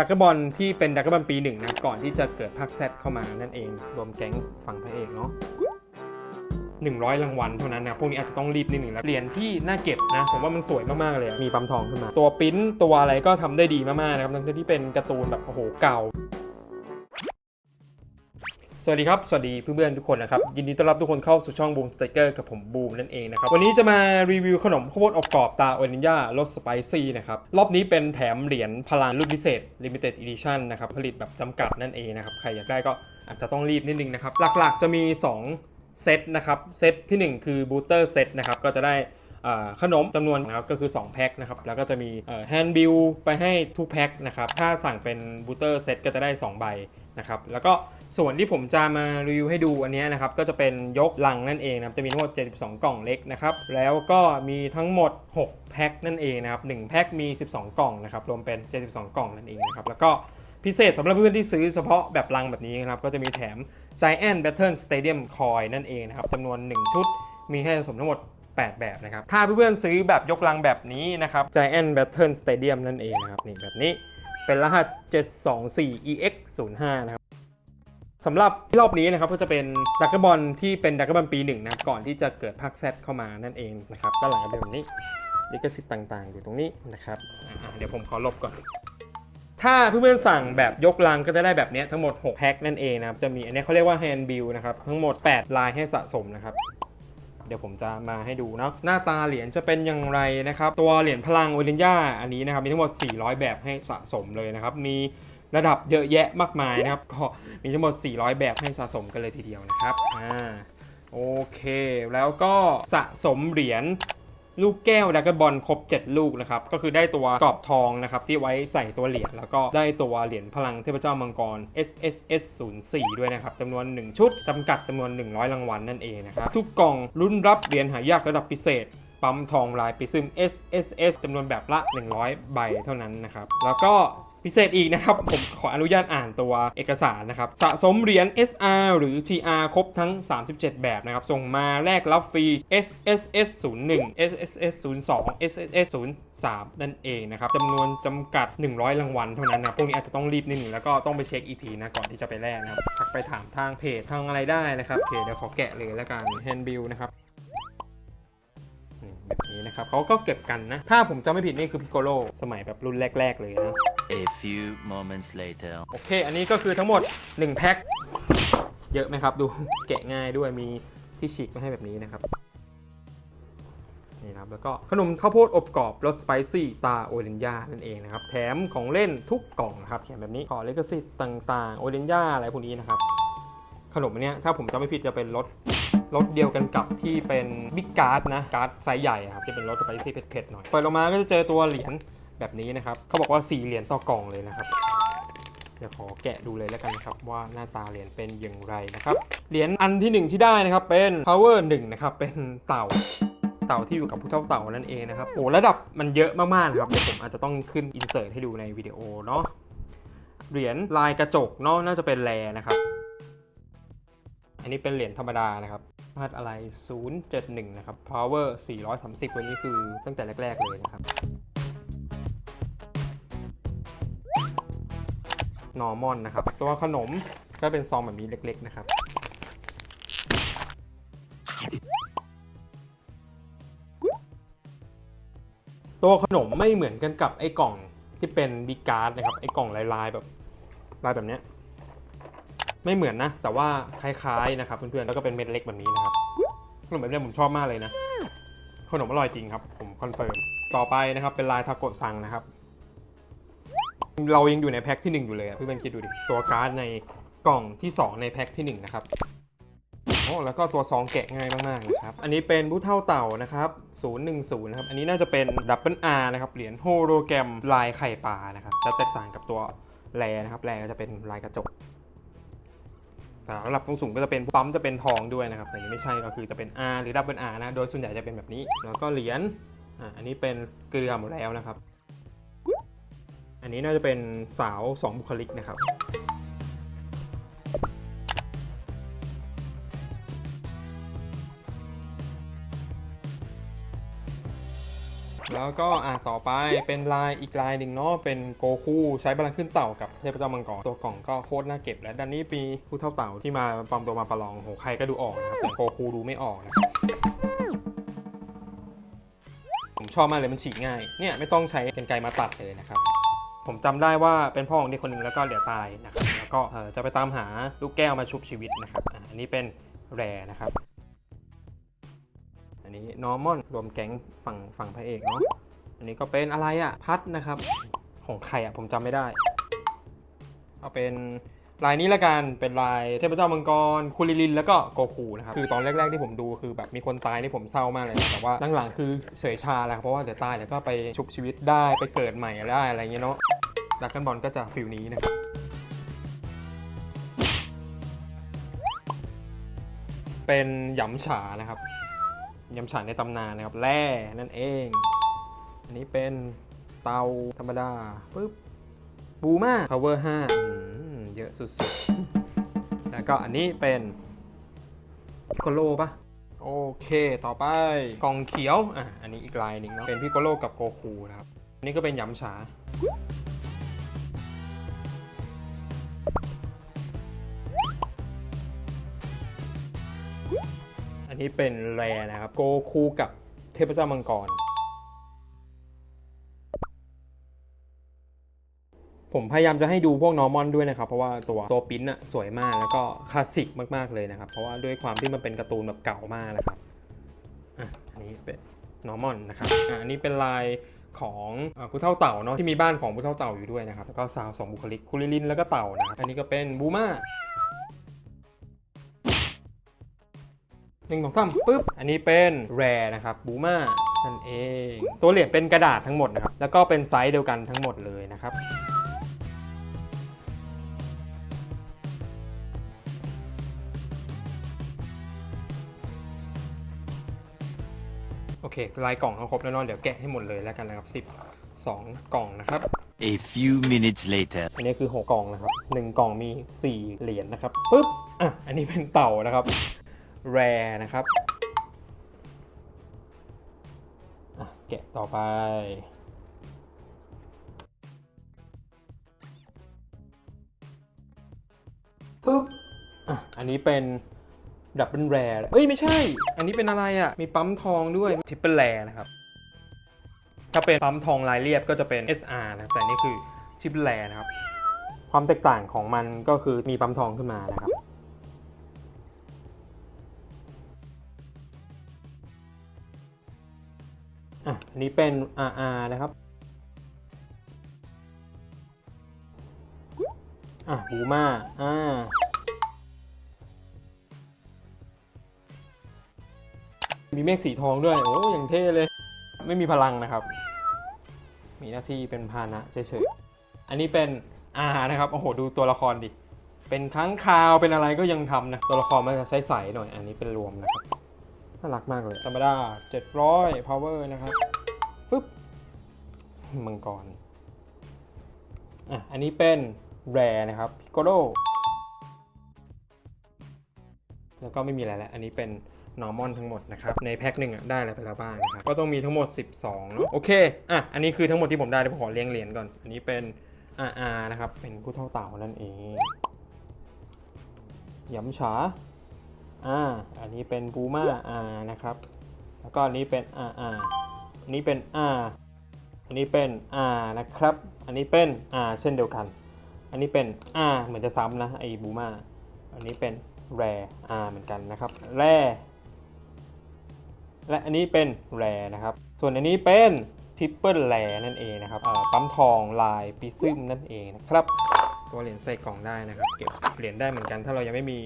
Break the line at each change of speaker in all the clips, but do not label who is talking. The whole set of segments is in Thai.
ดักกบอลที่เป็นดักกบอลปีหนึ่งนะก่อนที่จะเกิดภาคแซดเข้ามานั่นเอง รวมแก๊งฝั่งพระเอกเนาะ100 รางวัลเท่านั้นนะ พวกนี้อาจจะต้องรีบนิดหนึ่งแล้ว เหรียญที่น่าเก็บนะ ผมว่ามันสวยมาก ๆ เลย มีปั๊มทองขึ้นมา ตัวปริ้นตัวอะไรก็ทำได้ดีมาก ๆ นะครับ ทั้งที่เป็นการ์ตูนแบบ โอ้โห เก่า สวัสดีครับ สวัสดีเพื่อนๆทุกคนนะครับ ยินดีต้อนรับทุกคนเข้าสู่ช่องบูมสเต k เกอร์กับผมบูมนั่นเองนะครับ วันนี้จะมารีวิวขนมข้าวโพดอบกรอบตาโอนิญญารสสไปซี่นะครับ รอบนี้เป็นแถมเหรียญพลังรุ่นพิเศษ Limited Edition นะครับ ผลิตแบบจำกัดนั่นเองนะครับ ใครอยากได้ก็อาจจะต้องรีบนิดนึงนะครับ หลักๆจะมี 2 เซตนะครับ เซตทีหนึ่1 คือบูสเตอร์เซตนะครับ ก็จะได้ ขนมจำนวนนะครับก็คือ 2 แพ็คนะครับ แล้วก็จะมีแฮนด์บิลไปให้ทุกแพ็คนะครับ ถ้าสั่งเป็นบูเตอร์เซตก็จะได้ 2 ใบนะครับ แล้วก็ส่วนที่ผมจะมารีวิวให้ดูอันนี้นะครับ ก็จะเป็นยกลังนั่นเองนะครับ จะมีทั้งหมด 72 กล่องเล็กนะครับ แล้วก็มีทั้งหมด 6 แพ็คนั่นเองนะครับ1แพ็คมี 12 กล่องนะครับ รวมเป็น 72 กล่องนั่นเองนะครับ แล้วก็พิเศษสำหรับเพื่อนที่ซื้อเฉพาะแบบลังแบบนี้นะครับ ก็จะมีแถม Giant Battle Stadium Coin นั่นเองนะครับจำนวน 1 ชุดมีให้สะสมทั้งหมด 8 แบบนะครับ ถ้าเพื่อนๆซื้อแบบยกลังแบบนี้นะครับ Giant Battle Stadium นั่นเองนะครับนี่แบบนี้เป็นรหัส 724 EX 05 นะครับสำหรับรอบนี้นะครับก็จะเป็นดักกบอลที่เป็นดักกบอลปีหนึ่งนะครับก่อนที่จะเกิดภาคแซดเข้ามานั่นเองนะครับด้านหลังก็เป็นแบบนี้ลิขสิทธิ์ต่างๆ อยู่ตรงนี้นะครับเดี๋ยวผมขอลบก่อน ถ้าเพื่อนๆสั่งแบบยกลังก็จะได้แบบนี้ทั้งหมด 6 แพ็คนั่นเองนะครับจะมีอันนี้เขาเรียกว่า hand bill นะครับทั้งหมด 8 ลายให้สะสมนะครับ เดี๋ยวผมจะมาให้ดูเนาะหน้าตาเหรียญจะเป็นอย่างไรนะครับตัวเหรียญพลังโอลินยาอันนี้นะครับมีทั้งหมด 400 แบบให้สะสมเลยนะครับมีระดับเยอะแยะมากมายนะครับก็มีทั้งหมด 400 แบบให้สะสมกันเลยทีเดียวนะครับอ่าโอเค แล้วก็สะสมเหรียญ ลูกแก้วดักบอลครบ 7 ลูกนะครับ ก็คือได้ตัวกรอบทองนะครับที่ไว้ใส่ตัวเหรียญแล้วก็ได้ตัวเหรียญพลังเทพเจ้ามังกร SSS 0 4ด้วยนะครับจำนวน 1 ชุดจำกัดจำนวน 100 รางวัลนั่นเองนะครับทุกกล่องรุ่นรับเหรียญหายากระดับพิเศษปั๊มทองลายปิซึม SSS จำนวนแบบละ 100 ใบเท่านั้นนะครับแล้วก็ พิเศษอีกนะครับ ผมขออนุญาตอ่านตัวเอกสารนะครับ สะสมเหรียญ SR หรือ TR ครบทั้ง 37 แบบนะครับ ส่งมาแลกรับฟรี SSS 01 SSS 02 SSS 03นั่นเองนะครับจำนวนจำกัด 100 รางวัลเท่านั้นนะพวกนี้อาจจะต้องรีบนิดหนึ่งแล้วก็ต้องไปเช็คอีกทีนะก่อนที่จะไปแลกนะครับทักไปถามทางเพจทางอะไรได้นะครับโอเคเดี๋ยวขอแกะเลยแล้วกัน handbill นะครับ แบบนี้นะครับเขาก็เก็บกันนะ ถ้าผมจำไม่ผิดนี่คือพิโกโลสมัยแบบรุ่นแรก ๆ เลยนะ
A few moments later.
โอเค อันนี้ก็คือทั้งหมด 1 แพ็ค เยอะไหมครับ ดู แกะง่ายด้วยมีที่ฉีกมาให้แบบนี้นะครับ นี่นะครับ แล้วก็ขนมข้าวโพดอบกรอบรสสไปซี่ตาโอเรนยานั่นเองนะครับ แถมของเล่นทุกกล่องนะครับเขียนแบบนี้ขอเลกสิทธิ์ต่างๆ โอเรนยาอะไรพวกนี้นะครับ ขนมอันเนี้ยถ้าผมจำไม่ผิดจะเป็นรส รสเดียวกันกับที่เป็นบิ๊กการ์ดนะการ์ดไซส์ใหญ่ครับจะเป็นรสสไปซี่เผ็ดๆหน่อยเปิดออกมาก็จะเจอตัวเหรียญแบบนี้นะครับเขาบอกว่า4เหรียญต่อกล่องเลยนะครับเดี๋ยวขอแกะดูเลยแล้วกันนะครับว่าหน้าตาเหรียญเป็นอย่างไรนะครับเหรียญอันที่ 1 ที่ได้นะครับเป็น power 1นะครับเป็นเต่าเต่าที่อยู่กับผู้เท่าเต่านั่นเองนะครับโอ้ระดับมันเยอะมากๆนะครับเดี๋ยวผมอาจจะต้องขึ้นอินเสิร์ตให้ดูในวิดีโอเนาะเหรียญลายกระจกเนาะน่าจะเป็นแรนะครับ อันนี้เป็นเหรียญธรรมดานะครับรหัสอะไร 071 นะครับ power 430 วันนี้คือตั้งแต่แรก ๆ เลยนะครับ normal นะครับ ตัวขนมก็เป็นซองแบบนี้เล็ก ๆ นะครับ ตัวขนมไม่เหมือนกันกับไอ้กล่องที่เป็นบิ๊กการ์ดนะครับ ไอ้กล่องลาย ๆ แบบลายแบบเนี้ย ไม่เหมือนนะ แต่ว่าคล้ายๆนะครับเพื่อนๆ แล้วก็เป็นเม็ดเล็กแบบนี้นะครับ ขนมแบบนี้ผมชอบมากเลยนะ ขนมอร่อยจริงครับ ผมคอนเฟิร์ม ต่อไปนะครับเป็นลายทาโกะซังนะครับ เรายังอยู่ในแพ็คที่ 1 อยู่เลยเพื่อนๆคิดดูดิ ตัวการ์ดในกล่องที่ 2 ในแพ็คที่ 1 นะครับโอ้แล้วก็ตัวซองแกะง่ายมากๆนะครับ อันนี้เป็นผู้เท่าเต่านะครับ 010 นะครับ อันนี้น่าจะเป็นดับเบิลอาร์นะครับ เหรียญโฮโลแกรมลายไข่ปลานะครับ จะแตกต่างกับตัวแรนะครับ แรก็จะเป็นลายกระจก แต่ระดับสูงก็จะเป็นปั๊มจะเป็นทองด้วยนะครับแต่นี้ไม่ใช่ก็คือจะเป็น R หรือดับเบิล R นะ โดยส่วนใหญ่จะเป็นแบบนี้ แล้วก็เหรียญอ่าอันนี้เป็นเกลือหมดแล้วนะครับ อันนี้น่าจะเป็นสาว 2 บุคลิกนะครับ แล้วก็อะต่อไปเป็นลายอีกลายหนึ่งเนาะเป็นโกคูใช้พลังขึ้นเต่ากับเทพเจ้ามังกรตัวกล่องก็โคตรน่าเก็บ และด้านนี้มีผู้เท่าเต่าที่มาปลอมตัวมาประลองโหใครก็ดูออกนะครับแต่โกคูดูไม่ออกนะผมชอบมากเลยมันฉีกง่ายเนี่ยไม่ต้องใช้กรรไกรมาตัดเลยนะครับผมจำได้ว่าเป็นพ่อของเด็กคนหนึ่งแล้วก็เหลือตายนะครับแล้วก็เออจะไปตามหาลูกแก้วมาชุบชีวิตนะครับอันนี้เป็นแร่นะครับ น้อร์มอนรวมแก๊งฝั่งฝั่งพระเอกเนาะอันนี้ก็เป็นอะไรอะพัดนะครับ ของใครอะผมจำไม่ได้ เอาเป็นลายนี้ละกันเป็นลายเทพเจ้ามังกรคุริลินแล้วก็โกคูนะครับคือตอนแรก ๆ ที่ผมดูคือแบบมีคนตายนี่ผมเศร้ามากเลยนะแต่ว่าหลังๆคือเฉยชาแล้วเพราะว่าเดี๋ยวตายเดี๋ยวก็ไปชุบชีวิตได้ไปเกิดใหม่ได้อะไรเงี้ยเนาะดักกันบอลก็จะฟิลนี้นะครับเป็นหยำฉานะครับ ยำฉานในตำนานนะครับแร่นั่นเอง อันนี้เป็นเตาธรรมดาปึ๊บบูมา power 5เยอะสุดๆ แล้วก็อันนี้เป็นพิโคโลปะโอเค ต่อไปกล่องเขียว อะ อันนี้อีกลายหนึ่งเนาะ เป็นพิโคโลกับโกคูนะครับ อันนี้ก็เป็นยำฉา นี้เป็นแรนะครับโกคู่กับเทพเจ้ามังกร ผมพยายามจะให้ดูพวกนอร์มอนด้วยนะครับ เพราะว่าตัวตัวปิ้นอะสวยมากแล้วก็คลาสสิกมากๆเลยนะครับ เพราะว่าด้วยความที่มันเป็นการ์ตูนแบบเก่ามากนะครับอะอันนี้เป็นนอร์มอนนะครับอะอันนี้เป็นลายของผู้เท่าเต่าเนาะที่มีบ้านของผู้เท่าเต่าอยู่ด้วยนะครับแล้วก็ซาวสองบุคลิกคุริลินแล้วก็เต่านะครับอันนี้ก็เป็นบูมา หนึ่งสองสามปึ๊บ อันนี้เป็นแรนะครับบูมานั่นเอง ตัวเหรียญเป็นกระดาษทั้งหมดนะครับ แล้วก็เป็นไซส์เดียวกันทั้งหมดเลยนะครับโอเคลายกล่องเอาครบแล้วเนอะเดี๋ยวแกะให้หมดเลยแล้วกันนะครับ 10 2 กล่องนะครับ
A few minutes later.
อันนี้คือ 6 กล่องนะครับ 1 กล่องมี 4 เหรียญนะครับปุ๊บ อะ อันนี้เป็นเต่านะครับ แรนะครับอะแกะต่อไปปุ๊บอะอันนี้เป็นดับเบิลแรเอ้ย ไม่ใช่ อันนี้เป็นอะไรอะ มีปั๊มทองด้วยทริปเปิลแรนะครับ ถ้าเป็นปั๊มทองลายเรียบก็จะเป็น SR นะแต่นี่คือทริปเปิลแรนะครับ ความแตกต่างของมันก็คือมีปั๊มทองขึ้นมานะครับ อะอันนี้เป็น RR นะครับอะบูมาอ่ามีเมฆสีทองด้วย โอ้อย่างเท่เลย ไม่มีพลังนะครับ มีหน้าที่เป็นพานะเฉยๆ อันนี้เป็นอานะครับ โอ้โห ดูตัวละครดิ เป็นค้างคาว เป็นอะไรก็ยังทำนะ ตัวละครมันจะใสๆหน่อย อันนี้เป็นรวมนะครับ น่ารักมากเลย ธรรมดา 700 power นะครับปึ๊บมังกร อะ อันนี้เป็นแรนะครับพิโกโ o แล้วก็ไม่มีอะไรแล้ว อันนี้เป็น normal ทั้งหมดนะครับ ในแพ็คหนึ่งอะได้อะไรไปแล้วบ้างนะครับ ก็ต้องมีทั้งหมด 12เนอะโอเค อะ อันนี้คือทั้งหมดที่ผมได้เดี๋ยวผมขอเรียงเหรียญก่อน อันนี้เป็น RR นะครับ เป็นผู้เท่าเต่านั่นเองหยำฉา อ่าอันนี้เป็นบูมา R นะครับ แล้วก็อันนี้เป็น RR อันนี้เป็น R อันนี้เป็น R นะครับ อันนี้เป็น R เช่นเดียวกัน อันนี้เป็น R เหมือนจะซ้ำนะไอ้บูมาอันนี้เป็นแร R เหมือนกันนะครับแรและอันนี้เป็นแรนะครับ ส่วนอันนี้เป็นทริปเปิลแรนั่นเองนะครับอ่อปั๊มทองลายปิซึมนั่นเองนะครับ ตัวเหรียญใส่กล่องได้นะครับ เก็บเหรียญได้เหมือนกัน ถ้าเรายังไม่มี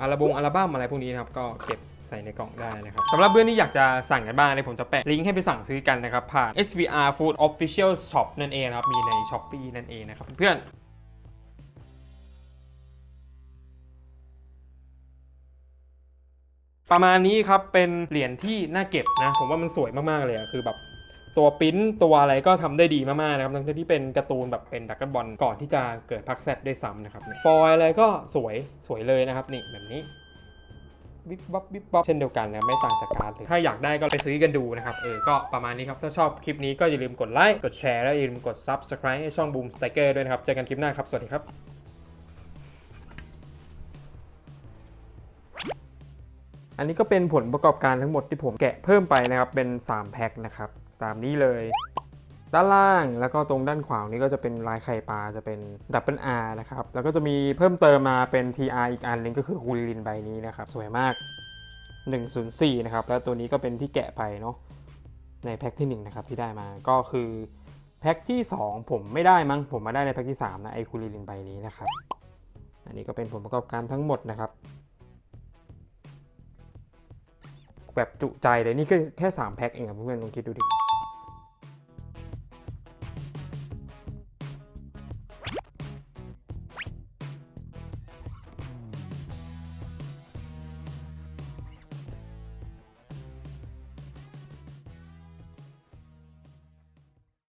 อัลบั้มอัลบั้มอะไรพวกนี้นะครับก็เก็บใส่ในกล่องได้นะครับสำหรับเพื่อนที่อยากจะสั่งกันบ้างเนี่ยผมจะแปะลิงก์ให้ไปสั่งซื้อกันนะครับผ่าน SVR Food Official Shop นั่นเองครับมีใน Shopee นั่นเองนะครับเพื่อนประมาณนี้ครับเป็นเหรียญที่น่าเก็บนะ ผมว่ามันสวยมาก ๆ เลยคือแบบ ตัวปิ้นตัวอะไรก็ทำได้ดีมากๆนะครับทั้งที่เป็นการ์ตูนแบบเป็นดักกันบอลก่อนที่จะเกิดพักเซตด้วยซ้ำนะครับฟอยอะไรก็สวยสวยเลยนะครับนี่แบบนี้วิบวับวิบวับเช่นเดียวกันนะไม่ต่างจากการ์ดเลยถ้าอยากได้ก็ไปซื้อกันดูนะครับ เออ ก็ประมาณนี้ครับ ถ้าชอบคลิปนี้ก็อย่าลืมกดไลค์ กดแชร์ และอย่าลืมกด Subscribe ให้ช่อง Boom Sticker ด้วยนะครับ เจอกันคลิปหน้าครับ สวัสดีครับอันนี้ก็เป็นผลประกอบการทั้งหมดที่ผมแกะเพิ่มไปนะครับเป็น 3 แพ็คนะครับ ตามนี้เลย ด้านล่างแล้วก็ตรงด้านขวานี้ก็จะเป็นลายไข่ปลาจะเป็นดับเบิลอาร์นะครับ แล้วก็จะมีเพิ่มเติมมาเป็น TR อีกอันหนึงก็คือคูลินใบนี้นะครับ สวยมาก 104 นะครับ แล้วตัวนี้ก็เป็นที่แกะไปเนาะในแพ็คที่1นะครับที่ได้มาก็คือแพ็คที่ 2 ผมไม่ได้มั้งผมมาได้ในแพ็คที่ 3 นะไอคูลินใบนี้นะครับ อันนี้ก็เป็นผลประกอบการทั้งหมดนะครับ แบบจุใจเลยนี่ก็แค่ 3 แพ็คเองครับเพื่อนๆลองคิดดูดิ